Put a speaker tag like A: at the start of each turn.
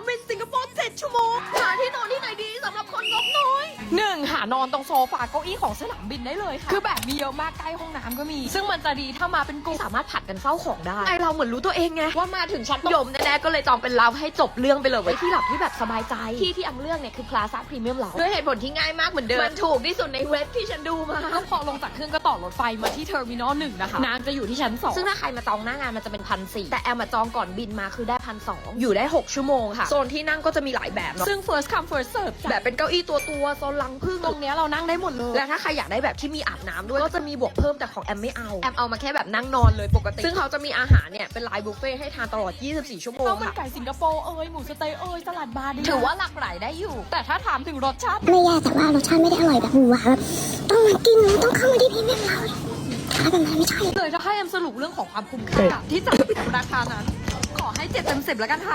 A: ามบินสิงคโปร์7ชั่วโมงา
B: นอนตรงโซฟาเก้าอี้ของสนามบินได้เลยค่ะ คือแบบมีเยอะมากใกล้ห้องน้ำก็มี ซึ่งมันจะดีถ้ามาเป็นกลุ่ม
A: สามารถผัดกันเฝ้าของได้ไอเราเหมือนรู้ตัวเองไงว่ามาถึงชั้นยมแน่ๆก็เลยจองเป็นเราให้จบเรื่องไปเลยไว้ที่หลับที่แบบสบายใจที่ที่อังเลือกเนี่ยคือ Plaza Premium เราด้วยเหตุผลที่ง่ายมากเหมือนเดิมมันถูกที่สุดในเว็บที่ฉันดูมา
B: ก็พอลงจากเครื่องก็ต่อรถไฟมาที่เทอร์มินอลหนึ่งนะคะน้ำจะอยู่ที่ชั้นสอง
A: ซึ่งถ้าใครมาจองหน้างานมันจะเป็นพันสี่แต่แอมมาจองก่อนบินมาคือได้พันสองอยู่ได้ 6 ชั่วโมงค่ะโซนที่นั่งก็จะมีหลายแบบเนอะ
B: ซึ่ง first come first serve
A: แบ
B: แบบบ
A: เป็นเก้าอี้ตัวตัวๆโซนลังพึ่ง
B: ตรงเนี้ยเรานั่งได้หมดเลย
A: และถ้าใครอยากได้แบบที่มีอาบน้ำด้วย ก็จะมีบวกเพิ่มแต่ของแอมไม่เอา แอมเอามาแค่แบบนั่งนอนเลยปกติ ซึ่งเขาจะมีอาหารเนี่ยเป็นไลน์บุฟเฟ่ต์ให้ทานตลอด 24 ชั่วโมง
B: ข้าวมัน
A: ค่ะ
B: ไก่สิงคโปร์เอ้ยหมูสะเต๊ะเอ้ยสลัดบาร์ดี
A: ถือว่าหลากหลายได้อยู่
B: แต่ถ้าถามถึงรสชาติ
C: ไม่แย่แต่ว่ารสชาติไม่ได้อร่อยแบบหวือหวาแบบต้องมากินต้องเข้ามาที่พรีเมียมเราเลยถ้าแบบนั้นไม่ใช่
B: เลยถ้าให้แอมสรุปเรื่องของความคุ้มค่าที่จ่ายราคานั้น ขอให้เจ็ดเต็มสิบแล้วกันค่ะ